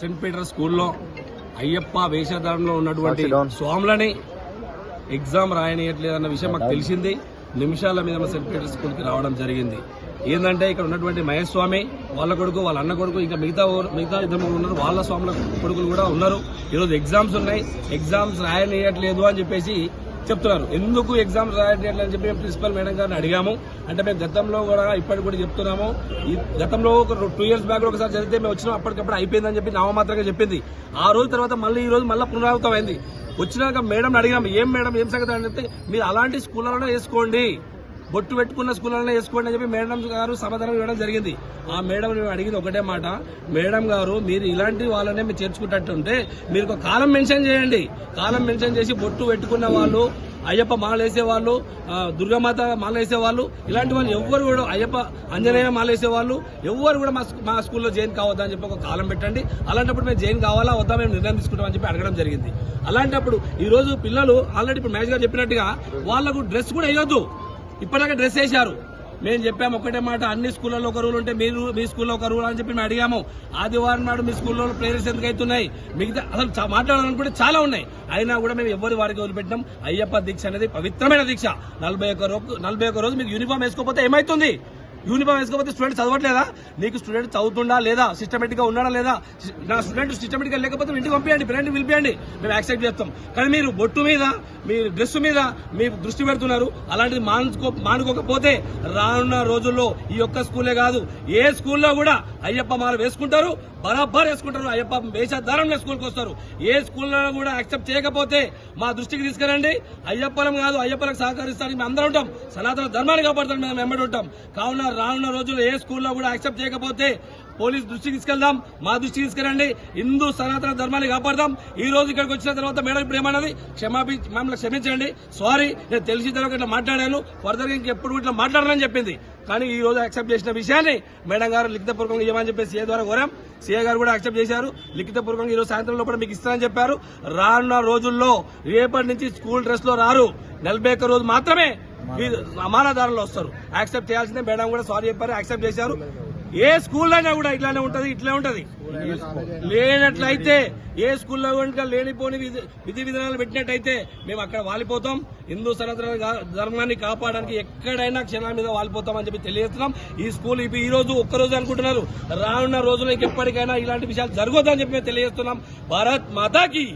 Cent Peter స్కూల్లో అయ్యప్ప వేషధారణలో ఉన్నటువంటి స్వాములని exam రాయనియట్లేదన్న విషయం మాకు తెలిసింది. నిమిషాల మీద మా సెంట్ పీటర్ స్కూల్కి రావడం జరిగింది. ఏంటంటే ఇక్కడ ఉన్నటువంటి మహేష్ స్వామి వాళ్ళ కొడుకు వాళ్ళ అన్న కొడుకు ఇంకా మిగతా మిగతా ఇద్దరు ఉన్నారు. వాళ్ళ స్వాముల కొడుకులు కూడా ఉన్నారు. ఈరోజు ఎగ్జామ్స్ ఉన్నాయి. ఎగ్జామ్స్ రాయనియట్లేదు అని చెప్పేసి చెప్తున్నారు. ఎందుకు ఎగ్జామ్స్ రాయట్లేదు అని చెప్పి ప్రిన్సిపల్ మేడం గారిని అడిగాము. అంటే మేము గతంలో కూడా ఇప్పటికి కూడా చెప్తున్నాము. ఈ గతంలో ఒక టూ ఇయర్స్ బ్యాక్ ఒకసారి చదివితే మేము వచ్చినాం అప్పటికప్పుడు అయిపోయిందని చెప్పి నామమాత్రంగా చెప్పింది. ఆ రోజు తర్వాత మళ్ళీ ఈ రోజు మళ్ళీ పునరావృతం అయింది వచ్చినాక మేడం అడిగాము ఏం మేడం ఏం సంగతి? అని చెప్తే మీరు అలాంటి స్కూళ్ళలోనే వేసుకోండి. బొట్టు పెట్టుకున్న స్కూళ్ళలో వేసుకోండి అని చెప్పి మేడం గారు సమాధానం ఇవ్వడం జరిగింది. ఆ మేడం అడిగింది ఒకటే మాట. మేడం గారు మీరు ఇలాంటి వాళ్ళనే మీరు చేర్చుకుంటుంటే మీరు ఒక కాలం మెన్షన్ చేయండి. కాలం మెన్షన్ చేసి బొట్టు పెట్టుకున్న వాళ్ళు అయ్యప్ప మాల వేసే వాళ్ళు దుర్గామాత మాల వేసేవాళ్ళు ఇలాంటి వాళ్ళు ఎవ్వరు కూడా అయ్యప్ప ఆంజనేయ మాల వేసేవాళ్ళు ఎవ్వరు కూడా మా మా స్కూల్లో జైన్ కావద్దని చెప్పి ఒక కాలం పెట్టండి. అలాంటప్పుడు మేము జైన్ కావాలా వద్దా మేము నిర్ణయం తీసుకుంటామని చెప్పి అడగడం జరిగింది. అలాంటప్పుడు ఈరోజు పిల్లలు ఆల్రెడీ ఇప్పుడు మ్యాచ్ గారు చెప్పినట్టుగా వాళ్ళకు డ్రెస్ కూడా వేయొద్దు. ఇప్పటిదాకా డ్రెస్ వేశారు మేము చెప్పాము ఒకటే మాట అన్ని స్కూళ్ళలో ఒక రూల్ ఉంటే మీరు మీ స్కూల్లో ఒక రూల్ అని చెప్పి మేము అడిగాము. ఆదివారం నాడు మీ స్కూల్లో ప్రేయర్స్ ఎందుకు అవుతున్నాయి? మిగతా అసలు మాట్లాడాలనుకుంటే చాలా ఉన్నాయి. అయినా కూడా మేము ఎవరి వారికి వదిలిపెట్టినాం. అయ్యప్ప దీక్ష అనేది పవిత్రమైన దీక్ష. నలభై ఒక్క రోజు నలభై ఒక్క రోజు మీకు యూనిఫామ్ వేసుకోకపోతే ఏమైతుంది? యూనిఫామ్ వేసుకోకపోతే స్టూడెంట్ చదవట్లేదా? నీకు స్టూడెంట్ చదువుతుండా లేదా? సిస్టమేటిక్గా ఉన్నాడా లేదా? నా స్టూడెంట్ సిస్టమేటిక్గా లేకపోతే ఇంటికి పంపించండి పిల్లల్ని పిలిపియండి. మేము యాక్సెప్ట్ చేస్తాం. కానీ మీరు బొట్టు మీద మీ డ్రెస్ మీద మీ దృష్టి పెడుతున్నారు. అలాంటిది మానుకో మానుకోకపోతే రానున్న రోజుల్లో ఈ ఒక్క స్కూలే కాదు. ఏ స్కూల్లో కూడా అయ్యప్ప మాల వేసుకుంటారు బరాబర్ వేసుకుంటారు. అయ్యప్ప వేషధారంలో స్కూల్కి వస్తారు. ఏ స్కూల్లో కూడా యాక్సెప్ట్ చేయకపోతే మా దృష్టికి తీసుకురండి అయ్యప్పలం కాదు అయ్యప్పలకు సహకరిస్తానికి మేము అందరం ఉంటాం. సనాతన ధర్మాన్ని కాపాడుతాం మేము వెంబడి ఉంటాం. కావున రానున్న రోజుల్లో ఏ స్కూల్లో కూడా యాక్సెప్ట్ చేయకపోతే పోలీస్ దృష్టికి తీసుకెళ్దాం మా దృష్టికి తీసుకురండి హిందూ సనాతన ధర్మాన్ని కాపాడదాం. ఈ రోజు ఇక్కడికి వచ్చిన తర్వాత మేడం ఇప్పుడు ఏమన్నది? క్షమాపి మమ్మల్ని క్షమించండి. సారీ నేను తెలిసిన తర్వాత ఇట్లా మాట్లాడాను. ఫర్దర్ ఇంకెప్పుడు ఇట్లా మాట్లాడనని చెప్పింది. కానీ ఈ రోజు యాక్సెప్ట్ చేసిన విషయాన్ని మేడం గారు లిఖితపూర్వకంగా ఇవ్వమని చెప్పి సీఏ ద్వారా కోరాం. సీఏ గారు కూడా యాక్సెప్ట్ చేశారు. లిఖితపూర్వకంగా ఈ రోజు సాయంత్రం లోపల మీకు ఇస్తానని చెప్పారు. రానున్న రోజుల్లో రేపటి నుంచి స్కూల్ డ్రెస్లో రారు. నలభై ఒక్క రోజు మాత్రమే అమానదారులు వస్తారు. యాక్సెప్ట్ చేయాల్సిందే. మేడం కూడా సారీ చెప్పారు యాక్సెప్ట్ చేశారు. ఏ స్కూల్లో కూడా ఇట్లానే ఉంటది ఇట్లే ఉంటది. లేనట్లయితే ఏ స్కూల్లో కనుక లేనిపోని విధి విధానాలు పెట్టినట్టయితే మేము అక్కడ వాలిపోతాం. హిందూ సనాతన ధర్మాన్ని కాపాడడానికి ఎక్కడైనా క్షణాల మీద వాలిపోతాం అని చెప్పి తెలియజేస్తున్నాం. ఈ స్కూల్ ఇప్పుడు ఈ రోజు ఒక్క రోజు అనుకుంటున్నారు. రానున్న రోజుల్లో ఇంకెప్పటికైనా ఇలాంటి విషయాలు జరగొద్దని చెప్పి మేము తెలియజేస్తున్నాం. భారత్ మాతాకి.